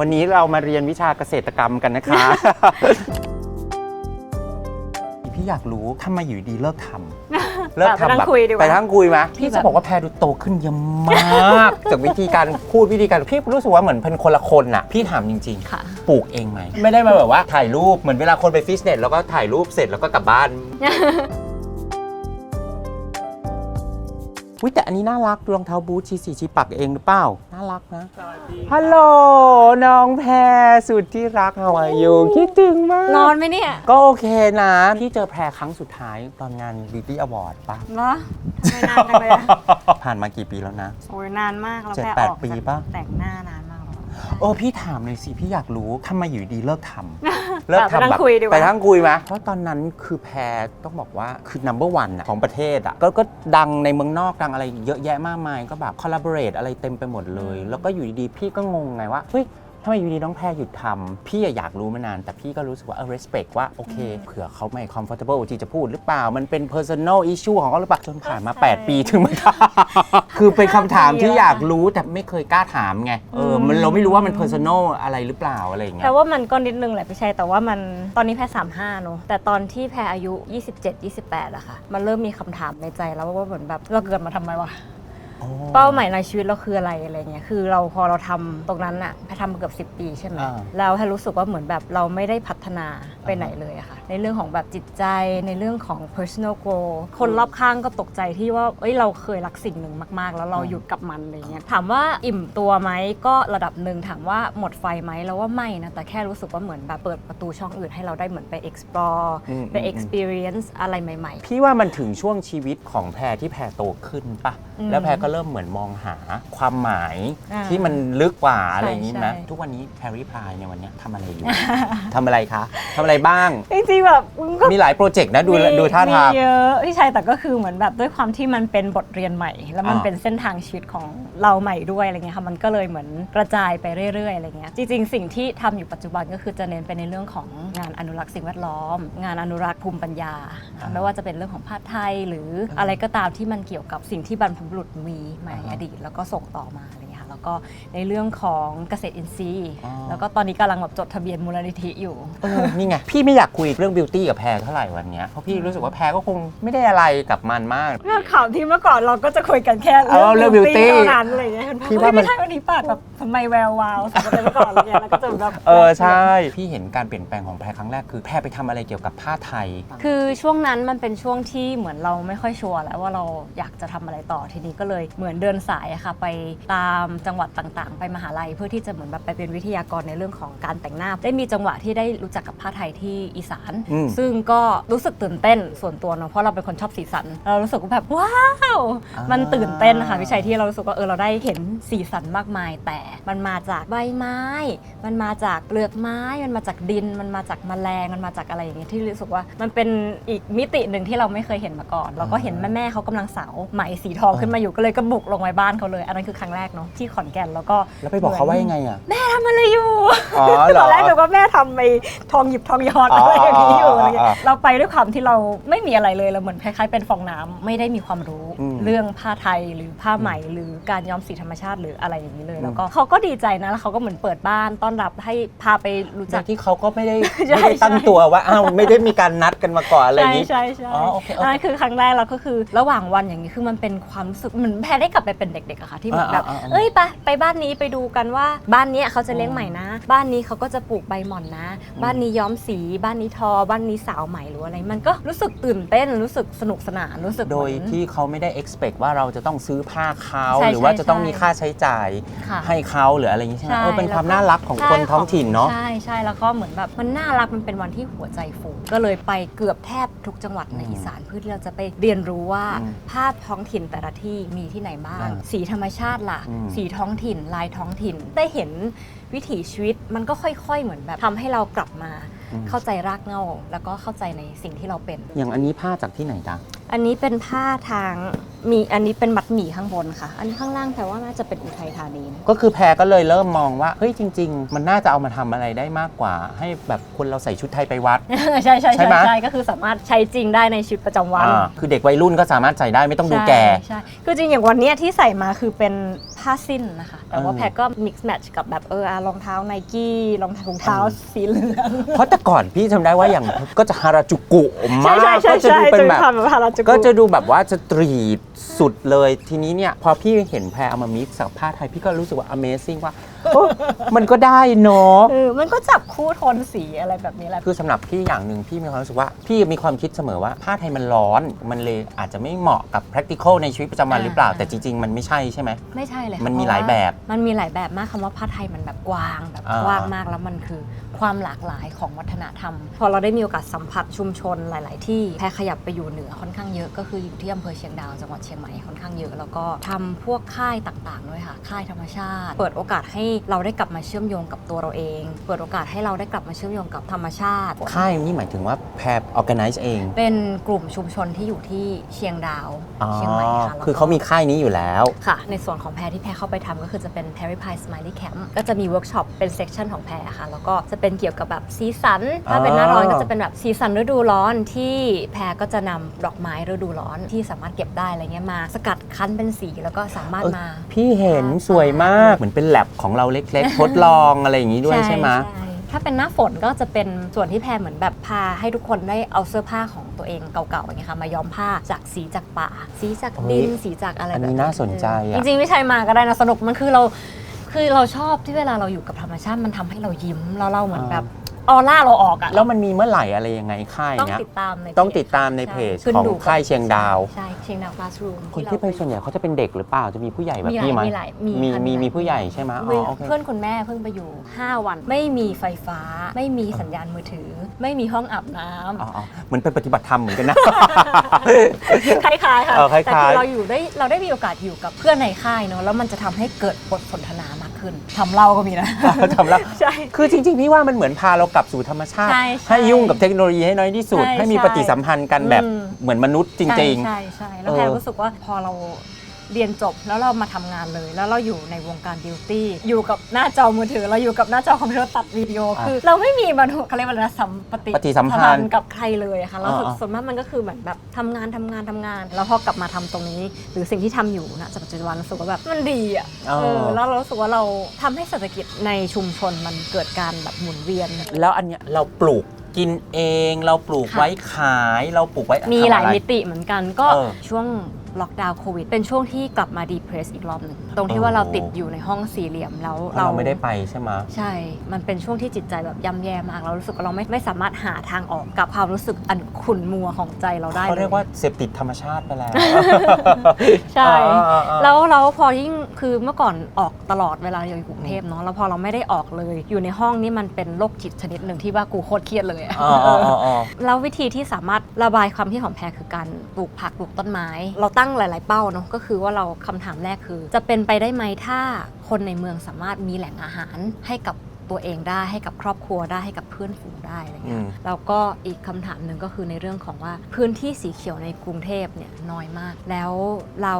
วันนี้เรามาเรียนวิชาเกษตรกรรมกันนะคะ พี่อยากรู้ทำไมอยู่ดีเลิกทำ เลิกไปนั่ทำงแบบคุยดีกว่า ไปทั้งคุยไหมพี่แบบจะบอกว่าแพรดูโตขึ้นเยอะมาก จากวิธีการพูดวิธีการพี่รู้สึกว่าเหมือนเป็นคนละคนน่ะ พี่ถามจริงค่ะ ๆ ปลูกเองไหม ไม่ได้มาแบบว่าถ่ายรูปเหมือนเวลาคนไปฟิตเนสแล้วก็ถ่ายรูปเสร็จแล้วก็กลับบ้าน วิแต่อันนี้น่ารักรองเท้าบูทชีสีชีปักเองหรือเปล่า น่ารักนะ ฮัลโหลน้องแพรสุดที่รัก how are you คิดถึงมากนอนไหมเนี่ยก็โอเคนะพี่เจอแพรครั้งสุดท้ายตอนงาน Beauty Award ปะเหรอทำไมนานจังเลยอะผ่านมากี่ปีแล้วนะ โอ้ยนานมากแล้วเจ็ดแค่แปดออกปีจากปะ แต่งหน้านานมากแล้ว เออพี่ถามเลยสิพี่อยากรู้ทำไมอยู่ดีเลิกทำ เลิกไปนั่ทำงแบบคุยดีกว่า ไปทั้งคุยไหมเพราะตอนนั้นคือแพรต้องบอกว่าคือ number one อะของประเทศอะก็ก็ดังในเมืองนอกดังอะไรเยอะแยะมากมาย ก็แบบ collaborate อะไรเต็มไปหมดเลย แล้วก็อยู่ดีๆพี่ก็งงไงว่าเฮ้ย ทำไมอยู่ดีน้องแพรหยุดทำพี่อะอยากรู้มานาน แต่พี่ก็รู้สึกว่าเออ respect ว่าโอเคเผื่อเขาไม่ comfortable ที่จะพูดหรือเปล่า มันเป็น personal issue ของเขาหรือเปล่าจนผ่านมา 8 ปีถึงมาทำคือเป็นคำถามที่อยากรู้แต่ไม่เคยกล้าถามไงเออมันเราไม่รู้ว่ามัน personal อะไรหรือเปล่าอะไรอย่างเงี้แปลยว่ามันก็นิดนึงแหละพี่ชัยแต่ว่ามันตอนนี้แพรสามห้าเนอะแต่ตอนที่แพรอายุ 27 28อะค่ะ มันเริ่มมีคำถามในใจแล้วว่าเหมือนแบบเราเกิดมาทำไมวะ เป้าหมายในชีวิตเราคืออะไรอะไรเงี้ยคือเราพอเราทำตรงนั้นอะแพรทำมาเกือบ 10 ปีใช่ไหมอ่าแล้วแพรรู้สึกว่าเหมือนแบบเราไม่ได้พัฒนาไปไหนเลยอะค่ะในเรื่องของแบบจิตใจในเรื่องของ personal growth คนรอบข้างก็ตกใจที่ว่าเอ้ยเราเคยรักสิ่งหนึ่งมาก ๆ แล้วเราหยุดกับมันอะไรเงี้ยถามว่าอิ่มตัวไหมก็ระดับหนึ่งถามว่าหมดไฟไหมแล้วว่าไม่นะแต่แค่รู้สึกว่าเหมือนแบบเปิดประตูช่องอื่นให้เราได้เหมือนไป explore อืมไปอืม experience อะไรใหม่พี่ว่ามันถึงช่วงชีวิตของแพรที่แพรโตขึ้นปะอืมแล้วแพรก็เริ่มเหมือนมองหาความหมายอ่าที่มันลึกกว่าอะไรอย่างนี้ไหมใช่ทุกวันนี้แพรรี่พายในวันเนี้ยทำอะไรอยู่ ทำอะไรคะทำอะไรบ้างๆจริงๆแบบมันก็ มีหลายโปรเจกต์นะดูมีดูท่าทาง มีเยอะพี่ชัยแต่ก็คือเหมือนแบบด้วยความที่มันเป็นบทเรียนใหม่ แล้วมันอ่า เป็นเส้นทางชีวิตของเราใหม่ด้วยอะไรเงี้ยค่ะมันก็เลยเหมือนกระจายไปเรื่อยๆอะไรเงี้ยจริงๆ สิ่งที่ทำอยู่ปัจจุบันก็คือจะเน้นไปในเรื่องของงานอนุรักษ์สิ่งแวดล้อม งานอนุรักษ์ภูมิปัญญา ไม่ว่าจะเป็นเรื่องของผ้าไทยหรืออะไรก็ตามที่มันเกี่ยวกับสิ่งที่บรรพบุรุษมีมาในอดีต แล้วก็ส่งต่อมาอะไรเงี้ยค่ะแล้วก็ในเรื่องของเกษตรอินทรีย์ อ๋อ แล้วก็ตอนนี้กำลังแบบจดทะเบียนมูลนิธิอยู่ เออนี่ไง พี่ไม่อยากคุยเรื่องบิวตี้กับแพรเท่าไหร่วันเนี้ยเพราะพี่รู้สึกว่าแพรก็คงไม่ได้อะไรกับมันมาก เรื่องข่าวที่เมื่อก่อนเราก็จะคุยกันแค่เอาเรื่อง beauty เท่านั้นอะไรอย่างเงี้ยพี่พี่ว่าว่ามัมันนไม่ใช่วันนี้ปากแบบทำไมแวววาวสมมติเมื่อก่อนอะไรเงี้ยแล้วก็จะแบบ เออใช่ พี่เห็นการเปลี่ยนแปลงของแพรครั้งแรกคือแพรไปทำอะไรเกี่ยวกับผ้าไทย คือช่วงนั้นมันเป็นช่วงที่เหมือนเราไม่ค่อยชัวร์แล้วว่าเราอยากจะทำอะไรต่อทีนี้ก็เลยเหมือนเดินสายอะค่ะไปตามจังหวัดต่างๆ ไปมหาลัย เพื่อที่จะเหมือนแบบไปเป็นวิทยากรในเรื่องของการแต่งหน้า ได้มีจังหวะที่ได้รู้จักกับผ้าไทยที่อีสาน อืม ซึ่งก็รู้สึกตื่นเต้นส่วนตัวเนาะเพราะเราเป็นคนชอบสีสัน เรารู้สึกว่าแบบว้าวอ่ามัมันตื่นเต้นนะคะพี่ชัยที่เรารู้สึกว่าเออเราได้เห็นสีสันมากมาย แต่มันมาจากใบไม้ มันมาจากเปลือกไม้ มันมาจากดิน มันมาจากแมลงมันมาจากอะไรอย่างเงี้ยที่รู้สึกว่า มันเป็นอีกมิติหนึ่งที่เราไม่เคยเห็นมาก่อน เราก็เห็นแม่แม่ๆเขากำลังเสาไหมสีทองขึ้นมาอยู่ก็เลยก็บุกลงไปบ้านเขาเลย อันนั้นคือครั้งแรกเนาะที่ขอนแก่นแล้วก็แล้วไปบอกเขาว่ายังไงอะ แม่ทำอะไรอยู่อ๋อเหรอตอนแรกนึกว่าแม่ทำไปทองหยิบทองหยอดอ๋ออะไรอย่างนี้อยู่อะไรเงี้อ๋ยอเราไปด้วยความที่เราไม่มีอะไรเลยเราเหมือนคล้ายๆเป็นฟองน้ำไม่ได้มีความรู้อืมเรื่องผ้าไทยหรือผ้าไหมหรือการย้อมสีธรรมชาติหรืออะไรอย่างนี้เลยอืมแล้วก็เขาก็ดีใจนะแล้วเขาก็เหมือนเปิดบ้านต้อนรับให้พาไปรู้จัจากกที่เขาก็ไม่ได้ใช่ไม่ได้ตั้งตัวว่าอ้าวไม่ได้มีการนัดกันมาก่อนอะไรอย่างนี้ใช่ใช่อ๋อโอเคโอเคนั่นคือครั้งแรกแล้วก็คือระหว่างวันอย่างนี้คือมันเป็นความรู้สึกเหมือนแพรได้กลับไปเป็นเด็กๆอะค่ะที่เหมือนแบบ อ่าอ่าอ่า เอ้ยไปไปบ้านนี้ไปดูกันว่า บ้านเนี้ยเขาจะเลี้ยงใหม่นะ บ้านนี้เขาก็จะปลูกใบหม่อนนะ บ้านนี้ย้อมสี บ้านนี้ทอ บ้านนี้สาวใหม่หรืออะไรมันก็รู้สึกตื่นเต้นรู้สึกสนุกสนานรู้สึกโดยเหมือน ที่เขาไม่ได้ expect ว่าเราจะต้องซื้อผ้าเขาใช่หรือว่าใช่จะต้องใช่มีค่าใช้จ่ายค่ะให้เขาหรืออะไรอย่างนี้ใช่ไหมใช่เออเป็นความแล้วก็ น่ารักของใช่คนท้องถิ่นเนาะ ใช่ใช่แล้วก็เหมือนแบบมันน่ารักมันเป็นวันที่หัวใจฟูก็เลยไปเกือบแทบทุกจังหวัดในอืมอีสานเพื่อที่เราจะไปเรียนรู้ว่าอืมภาพท้องถิ่นแต่ละที่มีที่ไหนบ้าง อ่าสีธรรมชาติล่ะ อืม สีท้องถิ่น ลายท้องถิ่น ได้เห็นวิถีชีวิตมันก็ค่อยๆเหมือนแบบทำให้เรากลับมาอืมเข้าใจรากเหง้าแล้วก็เข้าใจในสิ่งที่เราเป็น อย่างอันนี้ผ้าจากที่ไหนจ๊ะ อันนี้เป็นผ้าทาง มีอันนี้เป็นมัดหมี่ข้างบนค่ะ อันนี้ข้างล่างแปลว่าน่าจะเป็นอุทัยธานีนะก็คือแพรก็เลยเริ่มมองว่าเฮ้ยจริง ๆ มันน่าจะเอามาทำอะไรได้มากกว่า ให้แบบคนเราใส่ชุดไทยไปวัด ใช่ใช่ใช่ใช่ไหม ใช่ก็คือสามารถใช้จริงได้ในชีวิตประจำวัน อ่าคือเด็กวัยรุ่นก็สามารถใส่ได้ไม่ต้องดูแก่ ใช่ใช่คือจริงอย่างวันเนี้ยที่ใส่มาคือเป็นผ้าสิ้นนะคะ แต่ว่าเออ แพรก็ mix match กับแบบเอออะรองเท้าไนกี้รองเท้ารองเท้าสีเหลืองเพราะแต่ก่อนพี่จำได้ว่าอย่างก็จะฮาราจูกุมากใช่ใช่ก็จะใช่ดูเป็นแบบจะมีความแบบฮาราจูกุ ก็จะดูแบบว่าจะตรีดสุดเลยทีนี้เนี่ยพอพี่เห็นแพรเอามามิกซ์กับผ้าไทย พี่ก็รู้สึกว่า Amazing ว่า โอ้มันก็ได้เนาะ เออมันก็จับคู่โทนสีอะไรแบบนี้แหละ คือสำหรับพี่อย่างหนึ่งพี่มีความรู้สึกว่า พี่มีความคิดเสมอว่าผ้าไทยมันร้อน มันเลยอาจจะไม่เหมาะกับ practical ในชีวิตประจำวันอ่าหรือเปล่า แต่จริง ๆ มันไม่ใช่ใช่ไหม ไม่ใช่เลยค่ะมันมีเพระหลายแบบว่มันมีหลายแบบมากคำว่าผ้าไทยมันแบบกว้างแบบอ่าก ว้างมากแล้วมันคือความหลากหลายของวัฒนธรรม พอเราได้มีโอกาสสัมผัสชุมชนหลาย ๆ ที่แพรขยับไปอยู่เหนือค่อนข้างเยอะก็คืออยู่ที่อำเภอเชียงดาวจังหวัดเชียงใหม่ค่อนข้างเยอะแล้วก็ทำพวกค่ายต่าง ๆ ด้วยค่ะ ค่ายธรรมชาติ เปิดโอกาสให้เราได้กลับมาเชื่อมโยงกับตัวเราเอง เปิดโอกาสให้เราได้กลับมาเชื่อมโยงกับธรรมชาติ ค่ายนี่หมายถึงว่าแพร organize เอง เป็นกลุ่มชุมชนที่อยู่ที่เชียงดาวอ๋อเชียงใหม่ค่ะแล้วก็ คือเขามีค่ายนี้อยู่แล้ว ค่ะ ในส่วนของแพรที่แพรเข้าไปทำก็คือจะเป็น p a r i Pie Smiley Camp ก็จะมีเวิร์กช็อปเป็นเซกชันของแพรค่ะ แล้วก็จะเป็นเกี่ยวกับแบบสีสัน ถ้าเป็นหน้าร้อนอ๋อ ก็จะเป็นแบบสีสันฤดูร้อนที่แพรก็จะนำดอกไม้ฤดูร้อนที่สามารถเก็บได้อะไรเงี้ยมา สกัดคั้นเป็นสีแล้วก็สามารถเออมา พี่เห็นสวยมากเหมือนเป็นแลบของเราเล็กๆ ทดลองอะไรอย่างนี้ด้วยใช่ไหมใช่ถ้าเป็นหน้าฝนก็จะเป็นส่วนที่แพรเหมือนแบบพาให้ทุกคนได้เอาเสื้อผ้าของตัวเองเก่าๆอย่างเงี้ยค่ะมาย้อมผ้าจากสีจากป่า สีจากดินเฮ้ยสีจากอะไรอันแบบนี้น่าสนใจอะจริงๆไม่ใช่มาก็ได้นะสนุกมันคือเราคือเราชอบที่เวลาเราอยู่กับธรรมชาติมันทำให้เรายิ้มแล้วเราเหมือนแบบ ออร่าเราออกอะแล้วมันมีเมื่อไหร่อะไรยังไงค่ายต้องเนี้ยติดตามในต้องติดตามในเพจใช่ขึ้นของดูค่ายเชียงดาว ใช่เชียงดาวคลาสรูมคนที่ไปส่วนใหญ่เขาจะเป็นเด็กหรือเปล่าจะมีผู้ใหญ่แบบมีหลายพี่ไหมมีหลายมีมีค่ะมีหลายมีผู้ใหญ่ใช่ไหมอ๋อโอเค เพื่อนคุณแม่เพิ่งไปอยู่ 5 วัน ไม่มีไฟฟ้า ไม่มีสัญญาณมือถือ ไม่มีห้องอาบน้ำอ๋ออ๋อเหมือนเป็นปฏิบัติธรรมเหมือนกันนะ คล้ายๆค่ะเออคล้ายๆ แต่คือเราอยู่ได้เราได้มีโอกาสอยู่กับเพื่อนในค่ายเนอะแล้วมันจะทำให้เกิดบทสนทนามาก ขึ้นทำเล่าก็มีนะ ทำแล้ว ใช่ คือจริงๆพี่ว่ามันเหมือนพาเรากลับสู่ธรรมชาติ ใช่ใช่ให้ยุ่งกับเทคโนโลยีให้น้อยที่สุด ใช่ให้มีใช่ปฏิสัมพันธ์กันแบบอืม เหมือนมนุษย์จริง ใช่ใช่ใช่แล้วเออแพรรู้สึกว่าพอเรา เรียนจบแล้วเรามาทำงานเลย แล้วเราอยู่ในวงการบิวตี้อยู่กับหน้าจอมือถือ เราอยู่กับหน้าจอคอมพิวเตอร์ตัดวิดีโอคือ เราไม่มีมนุษย์เขาเรียกว่าอะไรนะสัมปฏิปฏิสัมพันธ์กับใครเลยอะค่ะเราอ่าๆส่วนมากมันก็คือเหมือนแบบทำงานทำงานทำงาน แล้วพอกลับมาทำตรงนี้ หรือสิ่งที่ทำอยู่นะปัจจุบันรู้สึกว่าแบบมันดีอะเออเออแล้วเรารู้สึกว่าเราทำให้เศรษฐกิจในชุมชนมันเกิดการแบบหมุนเวียนๆแล้วอันเนี้ยเราปลูกกินเองเราปลูกค่ะไว้ขายเราปลูกไว้มีทำหลายอะไรมิติเหมือนกันก็เออช่วง ล็อกดาวน์โควิด เป็นช่วงที่กลับมาดีเพรสอีกรอบหนึ่งตรงที่ว่าเราติดอยู่ในห้องสี่เหลี่ยมแล้วเราไม่ได้ไปใช่ไหมใช่ มันเป็นช่วงที่จิตใจแบบย่ำแย่มาก เรารู้สึกว่าเราไม่ไม่สามารถหาทางออกกับความรู้สึกอันขุ่นมัวของใจเราได้เขาเลเรียยกว่าเสพติดธรรมชาติไปแล้วใช่ อ่าๆๆแล้วเราพอยิ่งคือเมื่อก่อนออกตลอดเวลาเราอยู่กรุงเทพเนาะแล้วพอเราไม่ได้ออกเลย อยู่ในห้องนี่มันเป็นโรคจิตชนิดหนึ่งที่ว่ากูโคตรเครียดเลยอะอ๋ออ๋ออ๋ออ๋อแล้ววิธีที่สามารถระบายความคิดของแพรคือการปลูกผักปลูกต้นไม้ เราตั้งหลาย ๆ เป้าเนาะก็คือว่าเราคำถามแรกคือ จะเป็นไปได้ไหมถ้าคนในเมืองสามารถมีแหล่งอาหารให้กับตัวเองได้ให้กับครอบครัวได้ให้กับเพื่อนฝูงได้อะไรอืเงี้ยมแล้วก็อีกคำถามหนึ่งก็คือในเรื่องของว่าพื้นที่สีเขียวในกรุงเทพเนี่ยน้อยมาก แล้วเรา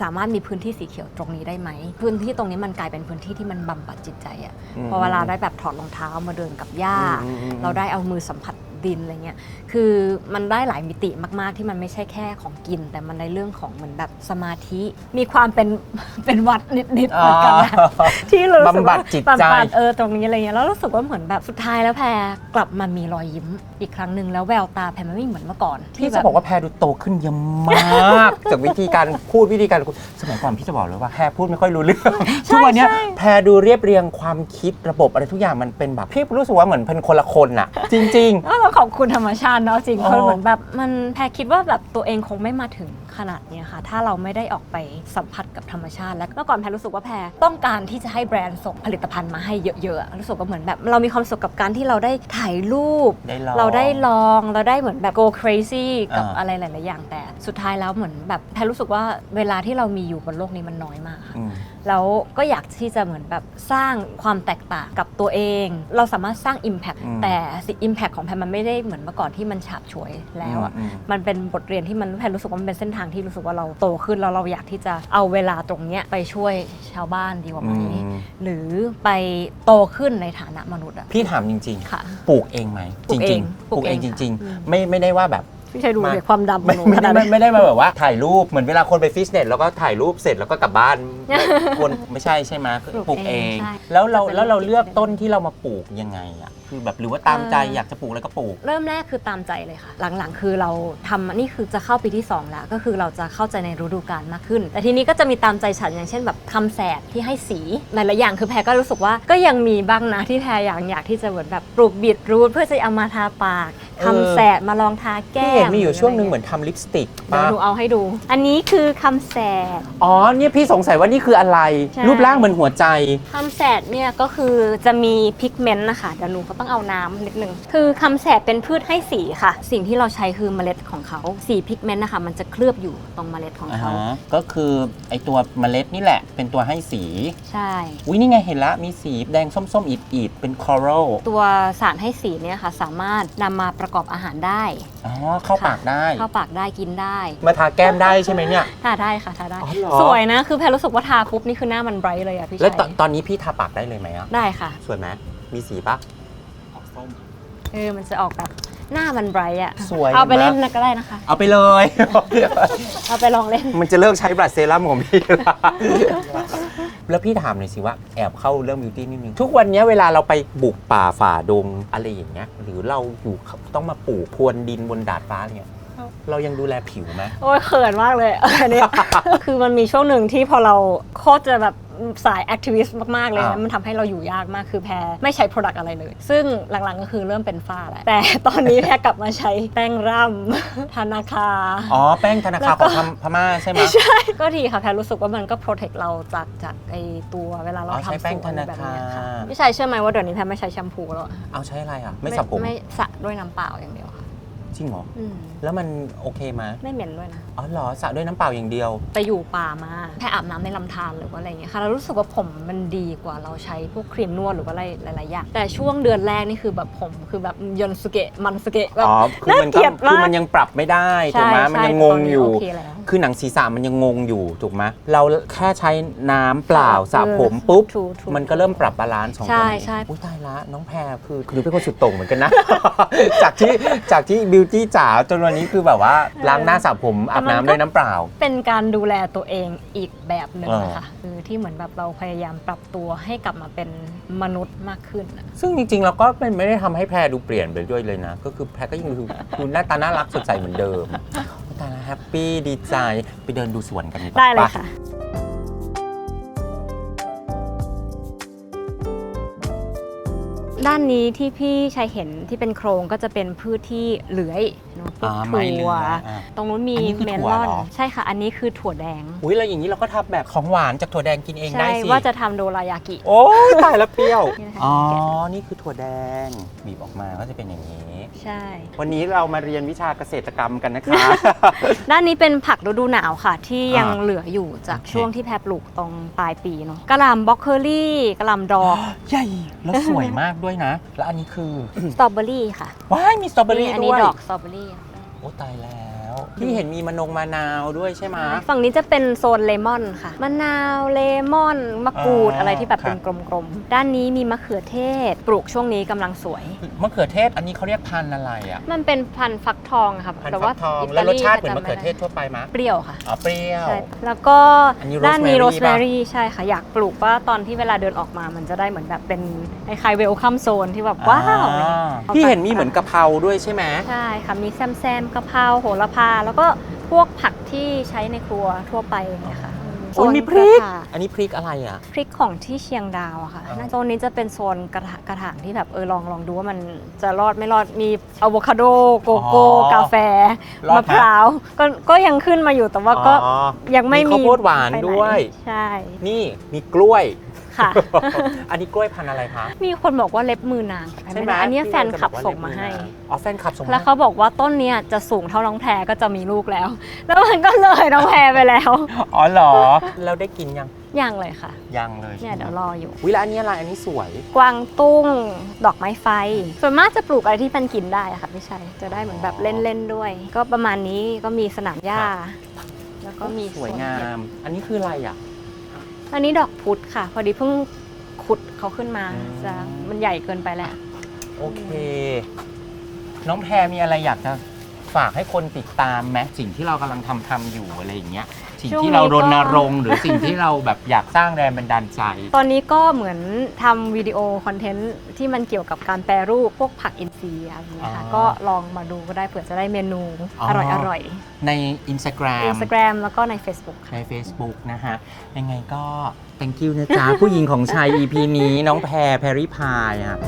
สามารถมีพื้นที่สีเขียวตรงนี้ได้ไหม พื้นที่ตรงนี้มันกลายเป็นพื้นที่ที่มันบำบัดจิตใจอะอืมพอเวลาได้แบบถอดรองเท้ามาเดินกับหญ้าอืมอืมอืมเราได้เอามือสัมผัส ดินอะไรเงี้ย คือมันได้หลายมิติมาก ๆ ที่มันไม่ใช่แค่ของกิน แต่มันในเรื่องของเหมือนแบบสมาธิ มีความเป็นเป็นวัดนิดๆเหมือนกันนะที่รู้สึกว่าบำบัดจิตใจ บำบัดเออตรงนี้อะไรเงี้ยแล้วรู้สึกว่าเหมือนแบบสุดท้ายแล้วแพรกลับมามีรอยยิ้มอีกครั้งหนึ่งแล้วแววตาแพรมันไม่เหมือนเมื่อก่อนพี่ที่จะแบบบอกว่าแพรดูโตขึ้นเยอะมาก จากวิธีการพูดวิธีการคุยสมัยก่อนพี่จะบอกเลยว่าแพรพูดไม่ค่อยรู้เรื่องทุกวันเนี้ยแพรดูเรียบเรียงความคิดระบบอะไรทุกอย่างมันเป็นแบบพี่รู้สึกว่าเหมือนเป็นคนละคนอะจริงก็ต้องขอบคุณธรรมชาติเนาะจริงอ๋อคนเหมือนแบบมันแพรคิดว่าแบบตัวเองคงไม่มาถึง ขนาดเนี้ยค่ะ ถ้าเราไม่ได้ออกไปสัมผัสกับธรรมชาติ แล้วเมื่อก่อนแพรรู้สึกว่าแพรต้องการที่จะให้แบรนด์ส่งผลิตภัณฑ์มาให้เยอะๆอะรู้สึกว่าเหมือนแบบ เรามีความสุขกับการที่เราได้ถ่ายรูปได้ลองเราได้ลองเราได้เหมือนแบบ go crazy กับอ่าอะไรหลายๆอย่างแต่สุดท้ายแล้วเหมือนแบบแพรรู้สึกว่าเวลาที่เรามีอยู่บนโลกนี้มันน้อยมากค่ะๆอืมแล้วก็อยากที่จะเหมือนแบบสร้างความแตกต่างกับตัวเอง เราสามารถสร้าง Impact อืมแต่สิ Impact ของแพรมันไม่ได้เหมือนเมื่อก่อนที่มันฉาบฉวยแล้วอะอืมมันเป็นบทเรียนที่มันแพนรู้สึกว่ามันเป็นเส้นทางที่รู้สึกว่าเราโตขึ้นแล้วเราอยากที่จะเอาเวลาตรงเนี้ยไปช่วยชาวบ้านดีกว่าไหมอืม หรือไปโตขึ้นในฐานะมนุษย์อะ พี่ถามจริงค่ะๆ ปลูกเองไหมปลูจกเอริงงๆปลูกปลูกเองเองจริงค่ะๆไม่ไม่ได้ว่าแบบ พี่ชัยดูมาเด็กความดำขไม่องหนูไม่ขได้นาดไม่นั้นไม่ได้มาแบบว่าถ่ายรูปเหมือนเวลาคนไปฟิตเนสแล้วก็ถ่ายรูปเสร็จแล้วก็กลับบ้านวนไม่ใช่ใช่ไหมคือปลูกเองใช่แล้วเราจะเป็นแล้วเราเลือกเป็นต้นที่เรามาปลูกยังไงอะคือแบบหรือว่าตามใจเอ่ออ อยากจะปลูกอะไรก็ปลูก เริ่มแรกคือตามใจเลยค่ะ หลังๆ คือเราทำนี่คือจะเข้าปีที่ 2 แล้ว ก็คือเราจะเข้าใจในฤดูกาลมากขึ้น แต่ทีนี้ก็จะมีตามใจฉันอย่างเช่นแบบทำแสดที่ให้สีหลายๆอย่างคือแพรก็รู้สึกว่าก็ยังมีบ้างนะที่แพรอยากอยากที่จะเหมือนแบบปลูกบีทรูทเพื่อจะเอามาทาปาก ทำแสดมาลองทาแก้พี่มเห็นมีอยู่ช่วงหนึ่งเหมือนทำลิปสติกเดี๋ยวปะหนูเอาให้ดู อันนี้คือคำแสด อ๋อเนี่ยพี่สงสัยว่านี่คืออะไร ใช่ รูปร่างเหมือนหัวใจ คำแสดเนี่ยก็คือจะมีพิกเมนต์นะคะเดี๋ยวหนูเขาต้องเอาน้ำนิดนึง คือคำแสดเป็นพืชให้สีค่ะ สิ่งที่เราใช้คือเมล็ดของเขา สีพิกเมนต์นะคะมันจะเคลือบอยู่ตรงเมล็ดของอ่าเขา ฮะก็คือไอตัวเมล็ดนี่แหละ เป็นตัวให้สีใช่ อุ้ยนี่ไงเห็นละมีสีแดงส้มๆ อีดๆเป็นคอรัล ตัวสารให้สีเนี่ยค่ะ สามารถนำมาประกอบอาหารได้อ๋อเข้าปากได้ เข้าปากได้กินได้มาทาแก้มได้ใช่ไหมเนี่ย ทาได้ค่ะทาได้ อ๋อเหรอ สวยนะ คือแพรรู้สึกว่าทาปุ๊บนี่คือหน้ามันไบรท์เลยอะพี่แล้วชัยตอนตอนนี้พี่ทาปากได้เลยไหมอะได้ค่ะ สวยไหมมีสีปะ เออ มันจะออกแบบหน้ามันไบรท์อะสวยเอาไปเห็นไหมเล่นนะก็ได้นะคะ เอาไปเลย เอาไปลองเล่น มันจะเลิกใช้บลัดเซรั่มของพี่ละ แล้วพี่ถามหน่อยสิว่าแอบเข้าเรื่องบิวตี้นิดนึงทุกวันนี้เวลาเราไปบุกป่าฝ่าดงอะไรอย่างเงี้ยหรือเราอยู่ต้องมาปลูกพรวนดินบนดาดฟ้าอะไรเงี้ยครับเรายังดูแลผิวไหมโอ้ยเขินมากเลยอันเนี้ยคือมันมีช่วงหนึ่งที่พอเราโคตรจะแบบ สายแอคทิวิสต์มาก ๆ เลยอ่านะมันทำให้เราอยู่ยากมากคือแพรไม่ใช้ Product อะไรเลย ซึ่งหลัง ๆ ก็คือเริ่มเป็นฝ้าแล้วแต่ตอนนี้แพรกลับมาใช้แป้งร่ำธนาคาอ๋อ แป้งธนาแล้คารวก็ของพม่าใช่ไหมใช่ ก็ดีค่ะแพรรู้สึกว่ามันก็โปรเทคเราจากจากไอตัวเวลาเราอ๋อใช้ทำแป้งสูตรอะไรแบบธนาเนี้ยคารค่ะพี่ชายเชื่อไหมว่าเดี๋ยวนี้แพรไม่ใช้แชมพูแล้วอะเอาใช้อะไรอะ ไม่สระผม ไม่สระด้วยน้ำเปล่าอย่างเดียวค่ะ จริงเหรอ อืมแล้วมันโอเคไหมไม่เหม็นด้วยนะ อ๋อเหรอสระด้วยน้ำเปล่าอย่างเดียว ไปอยู่ป่ามาแค่อาบน้ำในลำธารหรือว่าอะไรเงี้ยค่ะเรารู้สึกว่าผมมันดีกว่าเราใช้พวกครีมนวดหรือว่าอะไรหลายๆอย่างแต่ช่วงเดือนแรกนี่คือแบบผมคือแบบยนสุเกะมันสุเกะแบบ อ๋อ คือมันน่าเกลีก็ยดมาก คือมันยังปรับไม่ได้ถูกไหมมันยังงงอยู่โอเคแล้ว คือหนังศีรษะมันยังงงอยู่ถูกไหมเราแค่ใช้น้ำเปล่าสระเออผมปุ๊บ ถูกถูกมันก็เริ่มปรับบาลานซ์ของใช่ตัวเองใช่ อุ้ยตายละน้องแพรคือคือเป็นคนสุดโต่งเหมือนกันนะ จากที่จากที่บิวตี้จ๋าจนวันนี้คือแบบว่าล้างหน้าสระผมอาบน้ำด้วยน้ำเปล่า เป็นการดูแลตัวเองอีกแบบหนึ่งเออนะคะคือที่เหมือนแบบเราพยายามปรับตัวให้กลับมาเป็นมนุษย์มากขึ้นอะซึ่งจริงๆเราก็เป็นไม่ได้ทำให้แพรดูเปลี่ยนไปด้วยเลยนะ ก็คือแพรก็ยังดูดูหน้าตาน่ารักสดใสเหมือนเดิมตายละแฮปปี้ดีใจไปเดินดูสวนกันดีกว่าได้เลยปค่ะ ด้านนี้ที่พี่ชัยเห็นที่เป็นโครงก็จะเป็นพืชที่เหลือยเนอะพวกอ่าไม้เหลืถั่วอยอะตรงนู้นมีอันนี้คือเมถั่วลอน เหรอ ใช่ค่ะ อันนี้คือถั่วแดง อุ้ยแล้วอย่างนี้เราก็ทำแบบของหวานจากถั่วแดงกินเองได้ใช่สิ ว่าจะทำโดรายากิ โอ้ยตายแล้วเปรี้ยว นี่นะคะอ๋อ แกะ นี่คือถั่วแดง บีบออกมาก็จะเป็นอย่างนี้ ใช่ วันนี้เรามาเรียนวิชาเกษตรกรรมกันนะคะ ด้านนี้เป็นผักฤดูหนาวค่ะ ที่ยังอ่าเหลืออยู่จากโอเค ช่วงที่แพรปลูกตรงปลายปีเนาะกะหล่ำบล็อกเคอรี่กะหล่ำดอกใหญ่แล้วสวยมากด้วยนะ แล้วอันนี้คือ สตรอเบอรี่ค่ะว้ายมีสตรอเบอรี่นี่อันด้นี้วยดอกสตรอเบอรี่ โอ้ตายแล้ว พี่เห็นมีมะนงมะนาวด้วยใช่ไหม ฝั่งนี้จะเป็นโซนเลมอนค่ะ มะนาว เลมอน มะกรูดอ่าอะไรที่แบบครับเป็นกลมๆ ด้านนี้มีมะเขือเทศ ปลูกช่วงนี้กำลังสวย มะเขือเทศอันนี้เขาเรียกพันธุ์อะไรอะมันเป็นพันธุ์ฟักทองอะค่ะพันแต่ธุ์ฟัว่ากทองอิแล้วรสชาติจเหมือนมะเขือเทศไทั่วไปมะเปรี้ยวค่ะ อ๋อเปรี้ยว ใช่ แล้วก็อันนี้ด้านนี้โร rosemary สแมรี่ใช่ค่ะ อยากปลูกว่าตอนที่เวลาเดินออกมา มันจะได้เหมือนแบบเป็นคล้ายๆเวลคัมโซนที่แบบว้าวอ่พี่เห็นมีเหมือนกะเพราด้วยใช่ไหม ใช่ค่ะ มีแซมแซมกะเพราโหระพาแล้วก็พวกผักที่ใช้ในครัวทั่วไปอย่างเงี้ยค่ะโอ้ยโซนมีพริกะถางอันนี้พริกอะไรอะ พริกของที่เชียงดาวอะค่ะอ๋อโซนนี้จะเป็นโซนกระถางกระถางที่แบบเออลองลองดูว่ามันจะรอดไม่รอดมีอะโวคาโดโกโก้กาแฟรอดมะไหพร้าวก็ก็ยังขึ้นมาอยู่แต่ว่าก็อ๋อ ยังไม่มีมีข้าวโพดหวานไปได้วย ใช่ นี่มีกล้วย ค่ะ อันนี้กล้วยพันธุ์อะไรคะ มีคนบอกว่าเล็บมือนางใช่ไหมอันนี้พี่แฟนคลับจะอกว่ส่งมาให้เล็บมือนางอ๋อแฟนคลับส่งมาแล้วเขาบอกว่าต้นเนี้ยจะสูงเท่าน้องแพรก็จะมีลูกแล้ว แล้วมันก็เลยน้องแพรไปแล้ว อ๋อเหรอเราได้กินยัง ยังเลยค่ะ ยังเลยเนี่ยเดี๋ยวรออยู่ วิแล้วอันนี้อะไรอันนี้สวย กวางตุ้ง ดอกไม้ไฟ ส่วนมากจะปลูกอะไรที่มันกินได้อะค่ะพี่ชัย จะได้เหมือนแบบเล่นๆด้วย ก็ประมาณนี้ก็มีสนามหญ้า แล้วก็มีสวยโซนงาเก็บมอันนี้คืออะไรอะ อันนี้ดอกพุธค่ะ พอดีเพิ่งขุดเขาขึ้นมาอืม จะมันใหญ่เกินไปแหละ โอเค น้องแพรมีอะไรอยากจะ ฝากให้คนติดตามไหมสิ่งที่เรากำลังทำทำอยู่อะไรอย่างเงี้ยสิ่งช่วงที่เรานี้รก็ณรงค์หรือสิ่งที่เราแบบอยากสร้างแรงบันดาลใจ ตอนนี้ก็เหมือนทำวิดีโอคอนเทนต์ที่มันเกี่ยวกับการแปรรูปพวกผักอินทรีย์อะไรอย่างเงี้ยค่ะอ๋อก็ลองมาดูก็ได้เผื่อจะได้เมนูอ๋ออร่อยอร่อยใน Instagram อินสตาแกรมแล้วก็ใน Facebook ค่ะ ใน Facebook นะฮะ ยังไงก็ thank you นะจ๊ะ ผู้หญิงของชาย EP นี้น้องแพรแพรรี่พายอะ